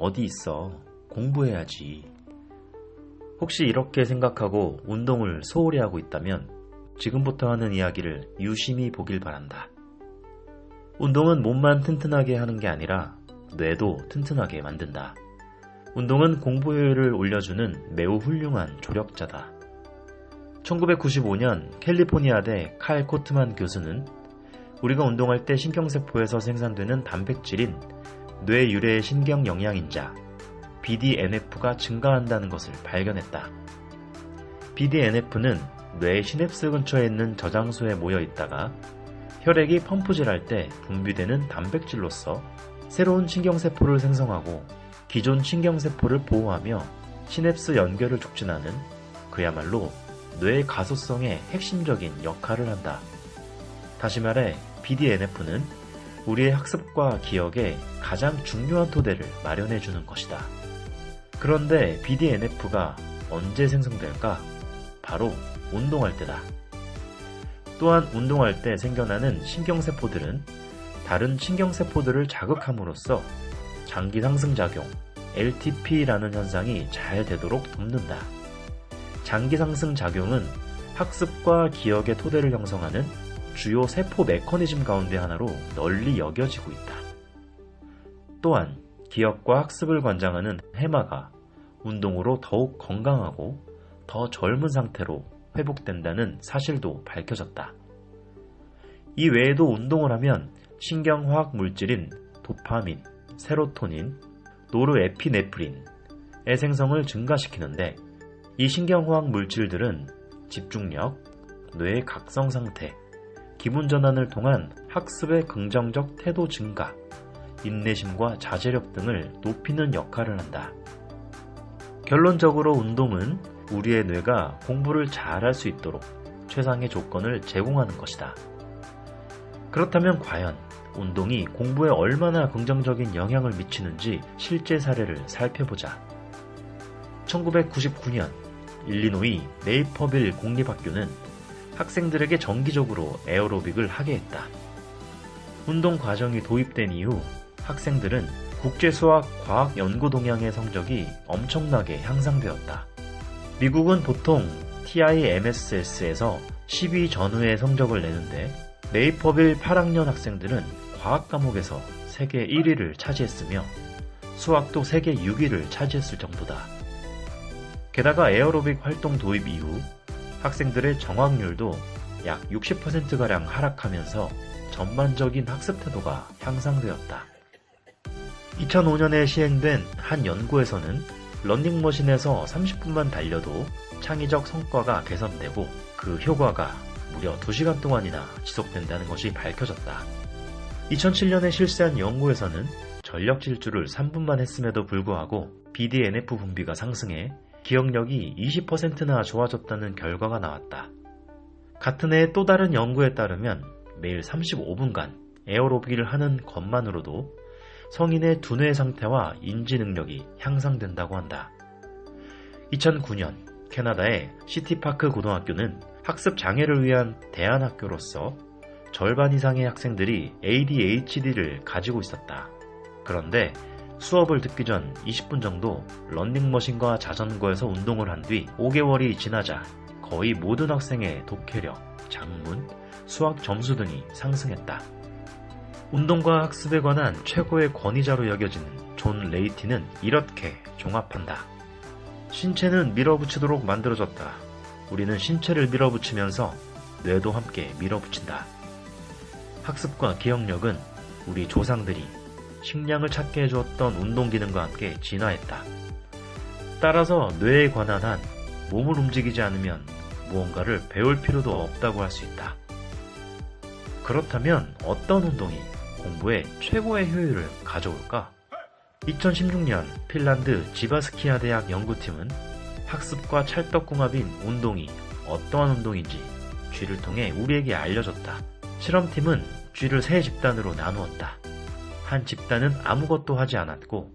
어디 있어. 공부해야지. 혹시 이렇게 생각하고 운동을 소홀히 하고 있다면 지금부터 하는 이야기를 유심히 보길 바란다. 운동은 몸만 튼튼하게 하는 게 아니라 뇌도 튼튼하게 만든다. 운동은 공부 효율을 올려주는 매우 훌륭한 조력자다. 1995년 캘리포니아대 칼 코트만 교수는 우리가 운동할 때 신경세포에서 생산되는 단백질인 뇌 유래의 신경 영양인자 BDNF가 증가한다는 것을 발견했다. BDNF는 뇌 시냅스 근처에 있는 저장소에 모여 있다가 혈액이 펌프질할 때 분비되는 단백질로서 새로운 신경세포를 생성하고 기존 신경세포를 보호하며 시냅스 연결을 촉진하는 그야말로 뇌 가소성의 핵심적인 역할을 한다. 다시 말해 BDNF는 우리의 학습과 기억에 가장 중요한 토대를 마련해 주는 것이다. 그런데 BDNF가 언제 생성될까? 바로 운동할 때다. 또한 운동할 때 생겨나는 신경세포들은 다른 신경세포들을 자극함으로써 장기 상승작용, LTP라는 현상이 잘 되도록 돕는다. 장기 상승 작용은 학습과 기억의 토대를 형성하는 주요 세포 메커니즘 가운데 하나로 널리 여겨지고 있다. 또한 기억과 학습을 관장하는 해마가 운동으로 더욱 건강하고 더 젊은 상태로 회복된다는 사실도 밝혀졌다. 이 외에도 운동을 하면 신경화학 물질인 도파민, 세로토닌, 노르에피네프린 의 생성을 증가시키는데 이 신경화학 물질들은 집중력, 뇌의 각성 상태, 기분 전환을 통한 학습의 긍정적 태도 증가, 인내심과 자제력 등을 높이는 역할을 한다. 결론적으로 운동은 우리의 뇌가 공부를 잘할 수 있도록 최상의 조건을 제공하는 것이다. 그렇다면 과연 운동이 공부에 얼마나 긍정적인 영향을 미치는지 실제 사례를 살펴보자. 1999년 일리노이 네이퍼빌 공립학교는 학생들에게 정기적으로 에어로빅을 하게 했다. 운동 과정이 도입된 이후 학생들은 국제수학 과학 연구 동향의 성적이 엄청나게 향상되었다. 미국은 보통 TIMSS에서 12 전후의 성적을 내는데 네이퍼빌 8학년 학생들은 과학 과목에서 세계 1위를 차지했으며 수학도 세계 6위를 차지했을 정도다. 게다가 에어로빅 활동 도입 이후 학생들의 정확률도 약 60%가량 하락하면서 전반적인 학습 태도가 향상되었다. 2005년에 시행된 한 연구에서는 런닝머신에서 30분만 달려도 창의적 성과가 개선되고 그 효과가 무려 2시간 동안이나 지속된다는 것이 밝혀졌다. 2007년에 실시한 연구에서는 전력 질주를 3분만 했음에도 불구하고 BDNF 분비가 상승해 기억력이 20%나 좋아졌다는 결과가 나왔다. 같은 해또 다른 연구에 따르면 매일 35분간 에어로빅을 하는 것만으로도 성인의 두뇌 상태와 인지 능력이 향상된다고 한다. 2009년 캐나다의 시티파크 고등학교는 학습 장애를 위한 대안학교로서 절반 이상의 학생들이 ADHD를 가지고 있었다. 그런데 수업을 듣기 전 20분 정도 런닝머신과 자전거에서 운동을 한 뒤 5개월이 지나자 거의 모든 학생의 독해력, 작문, 수학 점수 등이 상승했다. 운동과 학습에 관한 최고의 권위자로 여겨지는 존 레이티는 이렇게 종합한다. 신체는 밀어붙이도록 만들어졌다. 우리는 신체를 밀어붙이면서 뇌도 함께 밀어붙인다. 학습과 기억력은 우리 조상들이 식량을 찾게 해주었던 운동 기능과 함께 진화했다. 따라서 뇌에 관한 한 몸을 움직이지 않으면 무언가를 배울 필요도 없다고 할 수 있다. 그렇다면 어떤 운동이 공부에 최고의 효율을 가져올까? 2016년 핀란드 지바스키아 대학 연구팀은 학습과 찰떡궁합인 운동이 어떠한 운동인지 쥐를 통해 우리에게 알려줬다. 실험팀은 쥐를 세 집단으로 나누었다. 한 집단은 아무것도 하지 않았고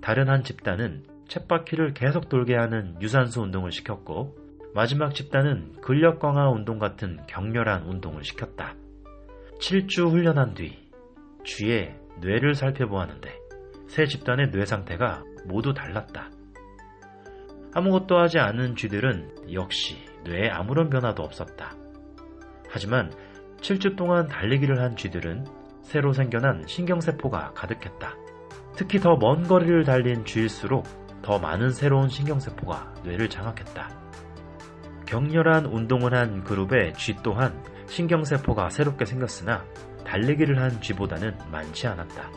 다른 한 집단은 쳇바퀴를 계속 돌게 하는 유산소 운동을 시켰고 마지막 집단은 근력 강화 운동 같은 격렬한 운동을 시켰다. 7주 훈련한 뒤 쥐의 뇌를 살펴보았는데 세 집단의 뇌 상태가 모두 달랐다. 아무것도 하지 않은 쥐들은 역시 뇌에 아무런 변화도 없었다. 하지만 7주 동안 달리기를 한 쥐들은 새로 생겨난 신경세포가 가득했다. 특히 더 먼 거리를 달린 쥐일수록 더 많은 새로운 신경세포가 뇌를 장악했다. 격렬한 운동을 한 그룹의 쥐 또한 신경세포가 새롭게 생겼으나 달리기를 한 쥐보다는 많지 않았다.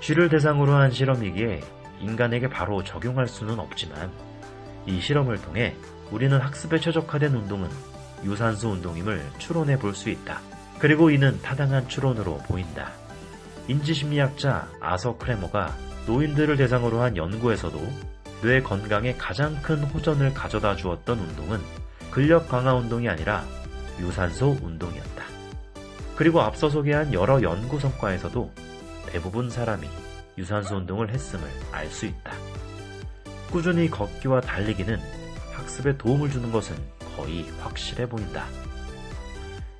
쥐를 대상으로 한 실험이기에 인간에게 바로 적용할 수는 없지만 이 실험을 통해 우리는 학습에 최적화된 운동은 유산소 운동임을 추론해 볼 수 있다. 그리고 이는 타당한 추론으로 보인다. 인지심리학자 아서 크레머가 노인들을 대상으로 한 연구에서도 뇌 건강에 가장 큰 호전을 가져다 주었던 운동은 근력 강화 운동이 아니라 유산소 운동이었다. 그리고 앞서 소개한 여러 연구 성과에서도 대부분 사람이 유산소 운동을 했음을 알 수 있다. 꾸준히 걷기와 달리기는 학습에 도움을 주는 것은 거의 확실해 보인다.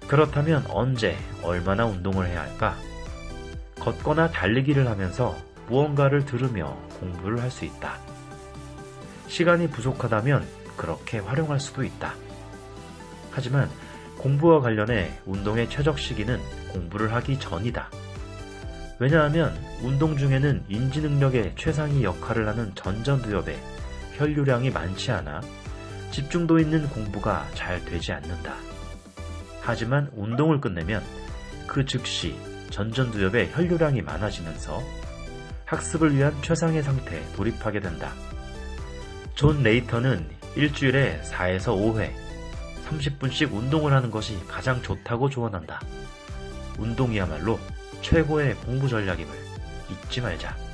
그렇다면 언제, 얼마나 운동을 해야 할까? 걷거나 달리기를 하면서 무언가를 들으며 공부를 할 수 있다. 시간이 부족하다면 그렇게 활용할 수도 있다. 하지만 공부와 관련해 운동의 최적 시기는 공부를 하기 전이다. 왜냐하면 운동 중에는 인지 능력의 최상위 역할을 하는 전전두엽에 혈류량이 많지 않아 집중도 있는 공부가 잘 되지 않는다. 하지만 운동을 끝내면 그 즉시 전전두엽의 혈류량이 많아지면서 학습을 위한 최상의 상태에 돌입하게 된다. 존 레이터는 일주일에 4에서 5회, 30분씩 운동을 하는 것이 가장 좋다고 조언한다. 운동이야말로 최고의 공부 전략임을 잊지 말자.